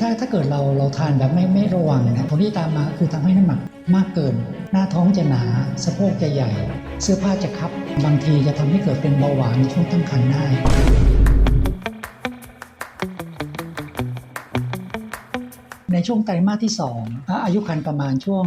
ถ้าถ้าเกิดเราเราทานแบบไม่ไม่ระวังนะผลที่ตามมาคือทำให้น้ำหนักมากเกิน หน้าท้องจะหนาสะโพกจะใหญ่ เสื้อผ้าจะคับบางทีจะทำให้เกิดเป็นเบาหวานในช่วงตั้งครรภ์ได้ในช่วงไตรมาสที่ 2 อายุครรภ์ประมาณช่วง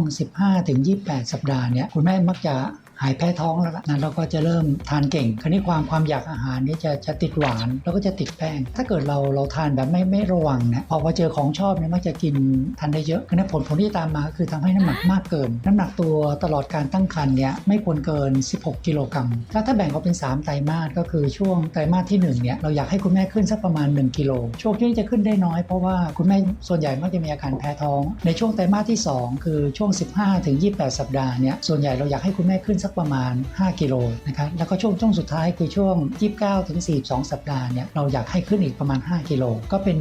15-28 สัปดาห์เนี่ยคุณแม่มักจะ หายแพ้ท้องแล้วล่ะนะเราก็จะเริ่มทานเก่ง คราวนี้ความความอยากอาหารเนี่ยจะจะติดหวาน แล้วก็จะติดแป้ง ถ้าเกิดเราเราทานแบบไม่ไม่ระวังเนี่ยพอพอเจอของชอบเนี่ยมักจะกินทานได้เยอะคราวนี้ผลผลที่ตามมาก็คือทำให้น้ำหนักมากเกิน น้ำหนักตัวตลอดการตั้งครรภ์เนี่ยไม่ควรเกิน 16 กิโลกรัมถ้าถ้าแบ่งออกเป็น 3 ไตรมาสก็คือช่วงไตรมาสที่1เนี่ยเราอยากให้คุณแม่ขึ้นสักประมาณ 1 กิโลช่วงที่จะขึ้นได้น้อยเพราะว่าคุณแม่ส่วนใหญ่มักจะมีอาการแพ้ท้อง ในช่วงไตรมาสที่ 2 คือช่วง 15ถึง28 สัปดาห์เนี่ยส่วนใหญ่เราอยากให้คุณแม่ขึ้นสักประมาณ 5 กิโลนะครับแล้วก็ช่วงช่วงสุดท้ายคือช่วง 29ถึง42 สัปดาห์เนี่ยเราอยากให้ขึ้นอีกประมาณ 5 กิโลก็เป็น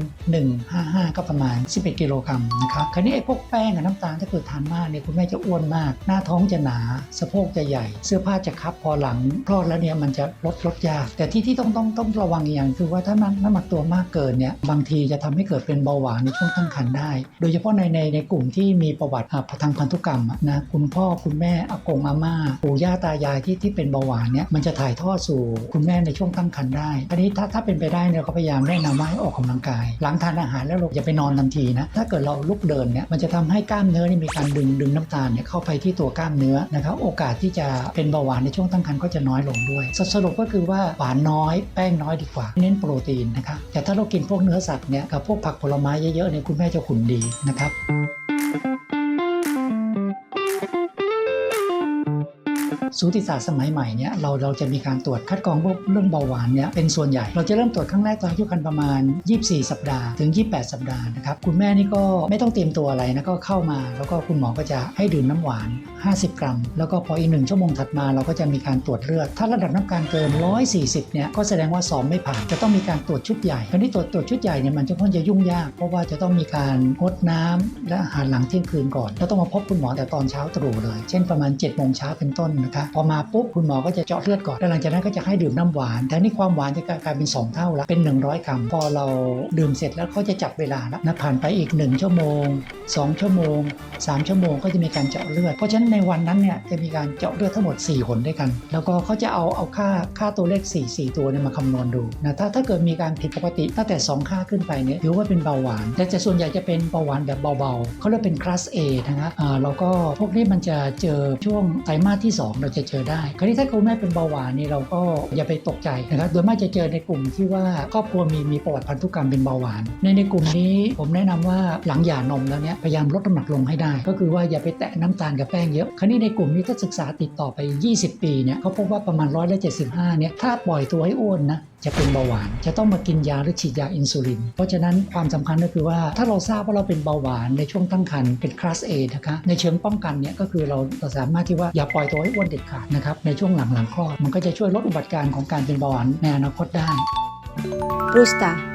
155 ก็ประมาณ 11 กิโลกรัมนะครับคราวนี้ไอ้พวกแป้งกับน้ำตาลถ้าเกิดทานมากเนี่ยคุณแม่จะอ้วนมาก หน้าท้องจะหนา สะโพกจะใหญ่ เสื้อผ้าจะคับพอหลังคลอดแล้วเนี่ยมันจะลดลดยาก แต่ที่ที่ต้องต้องต้องระวังอย่างคือว่าถ้ามันน้ำหนักตัวมากเกินเนี่ยบางทีจะทำให้เกิดเป็นเบาหวานในช่วงตั้งครรภ์ได้ โดยเฉพาะในในในกลุ่มที่มีประวัติทางพันธุกรรมนะคุณพ่อคุณแม่อากงอาม่าปู่ย่าตายายที่ที่เป็นเบาหวานเนี่ยมันจะถ่ายทอดสู่คุณแม่ในช่วงตั้งครรภ์ได้อันนี้ถ้าถ้าเป็นไปได้เนี่ยก็พยายามแนะนำว่าให้ออกกำลังกาย หลังทานอาหารแล้วเราอย่าไปนอนทันทีนะถ้าเกิดเราลุกเดินเนี่ยมันจะทำให้กล้ามเนื้อนี่มีการดึงดึงน้ำตาลเนี่ยเข้าไปที่ตัวกล้ามเนื้อนะครับโอกาสที่จะเป็นเบาหวานในช่วงตั้งครรภ์ก็จะน้อยลงด้วยสสรุปก็คือว่าหวานน้อยแป้งน้อยดีกว่า เน้นโปรตีนนะครับแต่ถ้าเรากินพวกเนื้อสัตว์เนี่ยกับพวกผักผลไม้เยอะๆเนี่ยคุณแม่จะขุนดีนะครับ สูติศาสตร์สมัยใหม่เนี่ยเราเราจะมีการตรวจคัดกรองเรื่องเบาหวานเนี่ยเป็นส่วนใหญ่ เราจะเริ่มตรวจครั้งแรกตอนอายุครรภ์ประมาณ 24 สัปดาห์ถึง 28 สัปดาห์นะครับคุณแม่นี่ก็ไม่ต้องเตรียมตัวอะไรนะก็เข้ามา แล้วก็คุณหมอก็จะให้ดื่มน้ำหวาน 50 กรัม แล้วก็พออีกหนึ่งชั่วโมงถัดมาเราก็จะมีการตรวจเลือด ถ้าระดับน้ำตาลเกิน 140 เนี่ยก็แสดงว่าสอบไม่ผ่านจะต้องมีการตรวจชุดใหญ่คราวนี้ตรวจตรวจชุดใหญ่เนี่ยมันจะค่อนจะยุ่งยาก เพราะว่าจะต้องมีการงดน้ำและอาหารหลังเที่ยงคืนก่อน แล้วต้องมาพบคุณหมอแต่ตอนเช้าตรู่เลย เช่นประมาณ7จ็ดโมงเช้าเป็นต้นนะคะพอมาปุ๊บคุณหมอก็จะเจาะเลือดก่อนแล้วหลังจากนั้นก็จะให้ดื่มน้ำหวาน แต่นี่ความหวานจะกลายเป็น 2 เท่าล้วเป็น 100 กรัม พอเราดื่มเสร็จแล้วเขาจะจับเวลาแล้วนะผ่านไปอีก 1 ชั่วโมง 2 ชั่วโมง 3 ชั่วโมงก็จะมีการเจาะเลือด เพราะฉะนั้นในวันนั้นเนี่ยจะมีการเจาะเลือดทั้งหมด 4 หนด้วยกัน แล้วก็เขาจะเอาเอาค่าค่าตัวเลข 4 4 ตัวเนี่ยมาคำนวณดูนะถ้าถ้าเกิดมีการผิดปกติตั้งแต่ 2 ค่าขึ้นไปเนี่ยถือว่าเป็นเบาหวาน แต่จะส่วนใหญ่จะเป็นเบาหวานแบบเบาๆเขาเรียกเป็นคลาส A นะครับอ่าแล้วก็พวกนี้มันจะเจอช่วงไตรมาสที่ 2 เราจะเจอได้ คราวนี้ถ้าคุณแม่เป็นเบาหวานนี่เราก็อย่าไปตกใจนะครับ โดยมากจะเจอในกลุ่มที่ว่าครอบครัวมีมีประวัติพันธุกรรมเป็นเบาหวาน ในในกลุ่มนี้ผมแนะนำว่าหลังหย่านมแล้วเนี่ยพยายามลดน้ำหนักลงให้ได้ ก็คือว่าอย่าไปแตะน้ำตาลกับแป้งเยอะ คราวนี้ในกลุ่มนี้ถ้าศึกษาติดต่อไป 20 ปีเนี่ยเขาพบว่าประมาณร้อยละ75เนี่ยถ้าปล่อยตัวให้อ้วนนะ จะเป็นเบาหวาน จะต้องมากินยาหรือฉีดยาอินซูลิน เพราะฉะนั้นความสำคัญก็คือว่าถ้าเราทราบว่าเราเป็นเบาหวานในช่วงตั้งครรภ์เป็นคลาสเอนะคะในเชิงป้องกันเนี่ยก็คือเราเราสามารถที่ว่าอย่าปล่อยตัวให้อ้วนเด็ดขาดนะครับในช่วงหลังหลังคลอดมันก็จะช่วยลดอุบัติการณ์ของการเป็นเบาหวานในอนาคตได้รูสตา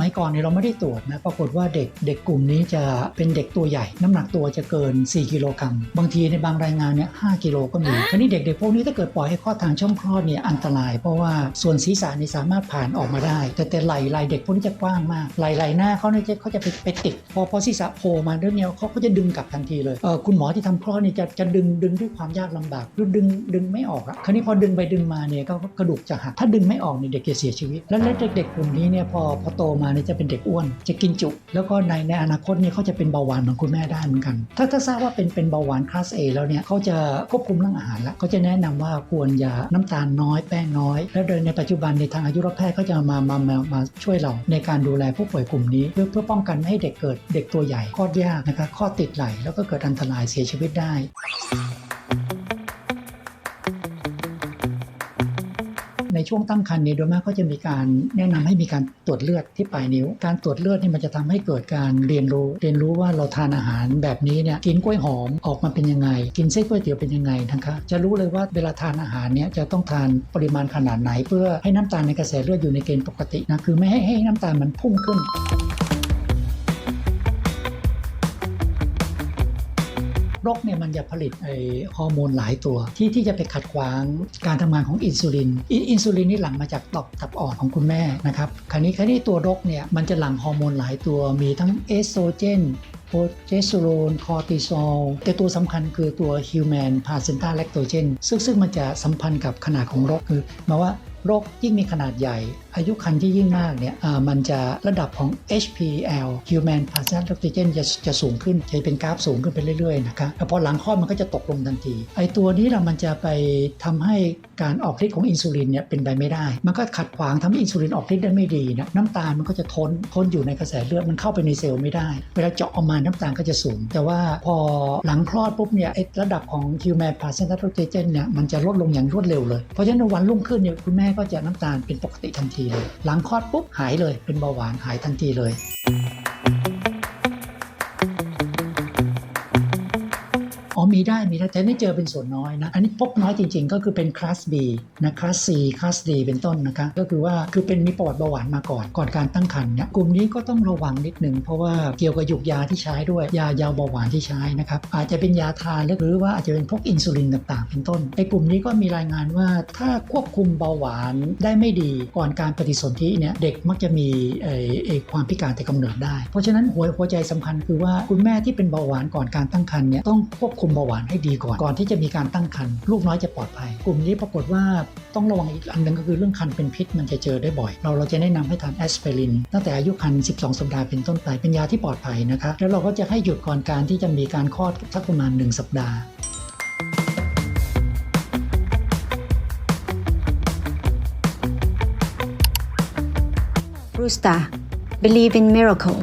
มัยก่อนเนี่ยเราไม่ได้ตรวจนะปรากฏว่าเด็กเด็กกลุ่มนี้จะเป็นเด็กตัวใหญ่ น้ำหนักตัวจะเกิน 4 กิโลกรัมบางทีในบางรายงานเนี่ย5กิโลก็มีทีนี้เด็กๆพวกนี้ถ้าเกิดปล่อยให้คลอดทางช่องคลอดเนี่ยอันตราย เพราะว่าส่วนศีรษะนี่สามารถผ่านออกมาได้ แต่แต่ไหล่ไหล่เด็กพวกนี้จะกว้างมากไหล่ไหล่หน้าเขาเนี่ยจะเขาจะไปไปติดพอพอศีรษะโผล่มาด้วยเนี่ยเขาก็จะดึงกลับทันทีเลยเออคุณหมอที่ทำคลอดเนี่ยจะจะดึงดึงด้วยความยากลำบากดึงดึงไม่ออกอะคราวนี้พอดึงไปดึงมาเนี่ยก็ก็กระดูกจะหักถ้าดึงไม่ออกเนี่ยเด็กจะเสียชีวิต แล้วแล้วเด็กๆกลุ่มนี้เนี่ยพอพอโตมาเนี่ยจะเป็นเด็กอ้วน จะกินจุ แล้วก็ในในอนาคตเนี่ยเขาจะเป็นเบาหวานเหมือนคุณแม่ได้เหมือนกัน ถ้าถ้าทราบว่าเป็นเป็นเบาหวานคลาส A แล้วเนี่ยเขาจะควบคุมเรื่องอาหารแล้วเขาจะแนะนำว่าควรอย่าน้ำตาลน้อยแป้งน้อย แล้วโดยในปัจจุบันในทางอายุรแพทย์ก็จะมามามามาช่วยเราในการดูแลผู้ป่วยกลุ่มนี้ เพื่อเพื่อป้องกันไม่ให้เด็กเกิดเด็กตัวใหญ่คลอดยากนะคะคลอดติดไหลแล้วก็เกิดอันตรายเสียชีวิตได้ ในช่วงตั้งครรภ์เนี่ยโดยมากก็จะมีการแนะนำให้มีการตรวจเลือดที่ปลายนิ้ว การตรวจเลือดนี่มันจะทำให้เกิดการเรียนรู้ เรียนรู้ว่าเราทานอาหารแบบนี้เนี่ยกินกล้วยหอมออกมาเป็นยังไง กินเส้นก๋วยเตี๋ยวเป็นยังไงนะคะจะรู้เลยว่าเวลาทานอาหารเนี่ยจะต้องทานปริมาณขนาดไหน เพื่อให้น้ำตาลในกระแสเลือดอยู่ในเกณฑ์ปกตินะคือไม่ให้ให้น้ำตาลมันพุ่งขึ้น รกเนี่ยมันจะผลิตไอฮอร์โมนหลายตัว ที่ที่จะไปขัดขวางการทำงานของอินซูลินอิน อินซูลินนี่หลั่งมาจากตับตับอ่อนของคุณแม่นะครับคราวนี้คราวนี้ตัวรกเนี่ยมันจะหลั่งฮอร์โมนหลายตัวมีทั้งเอสโตรเจนโปรเจสเตอโรนคอร์ติซอลแต่ตัวสำคัญคือตัวฮิวแมนพาเซนต้าแลคโตเจนซึ่งซึ่งมันจะสัมพันธ์กับขนาดของรกคือหมายว่า โรคยิ่งมีขนาดใหญ่ อายุคันที่ยิ่งมากเนี่ยมันจะระดับของ HPL Human p a s s a g e Oxygen จะจะสูงขึ้นจะเป็นกราฟสูงขึ้นไปเรื่อยๆนะครับแต่พอหลังคลอดมันก็จะตกลงทันที ไอตัวนี้เรามันจะไปทำให้การออกฤทธิ์ของอินซูลินเนี่ยเป็นไปไม่ได้ มันก็ขัดขวางทำให้อินซูลินออกฤทธิ์ได้ไม่ดีนะน้ำตาลมันก็จะทนทนอยู่ในกระแสเลือดมันเข้าไปในเซลล์ไม่ได้ เวลาเจาะออกมาน้ำตาลก็จะสูง แต่ว่าพอหลังคลอดปุ๊บเนี่ยไอระดับของ Human p a s s a g e Oxygen เนี่ยมันจะลดลงอย่างรวดเร็วเลยเพราะฉะนั้นวันรุ่งขึ้นเนี่ยคุณแม่ก็จะน้ำตาลเป็นปกติทันทีเลย หลังคลอดปุ๊บหายเลยเป็นเบาหวานหายทันทีเลย มีได้มีได้แต่นี่เจอเป็นส่วนน้อยนะอันนี้พบน้อยจริง ๆ ก็คือเป็นคลาส B นะคลาส C คลาส D เป็นต้นนะคะก็คือว่าคือเป็นมีประวัติเบาหวานมาก่อนก่อนการตั้งครรภ์เนี่ยกลุ่มนี้ก็ต้องระวังนิดหนึ่งเพราะว่าเกี่ยวกับหยุกยาที่ใช้ด้วยยายาเบาหวานที่ใช้นะครับอาจจะเป็นยาทานหรือว่าอาจจะเป็นพวกอินซูลินต่างๆ เป็นต้นในกลุ่มนี้ก็มีรายงานว่าถ้าควบคุมเบาหวานได้ไม่ดีก่อนการปฏิสนธิเนี่ยเด็กมักจะมีเอ่อความพิการแต่กำเนิดได้ เพราะฉะนั้นหัวหัวใจสำคัญคือว่าคุณแม่ที่เป็นเบาหวานก่อนการตั้งครรภ์เนี่ยต้องควบคุมเบาหวานให้ดีก่อน ก่อนที่จะมีการตั้งครรภ์ลูกน้อยจะปลอดภัย กลุ่มนี้ปรากฏว่าต้องระวังอีกอันหนึ่งก็คือเรื่องคันเป็นพิษมันจะเจอได้บ่อย เราเราจะแนะนำให้ทานแอสไพรินตั้งแต่อายุคัน 12 สัปดาห์เป็นต้นไปเป็นยาที่ปลอดภัยนะคะแล้วเราก็จะให้หยุดก่อนการที่จะมีการคลอดสักประมาณ 1 สัปดาห์ Brusta. Believe in miracle.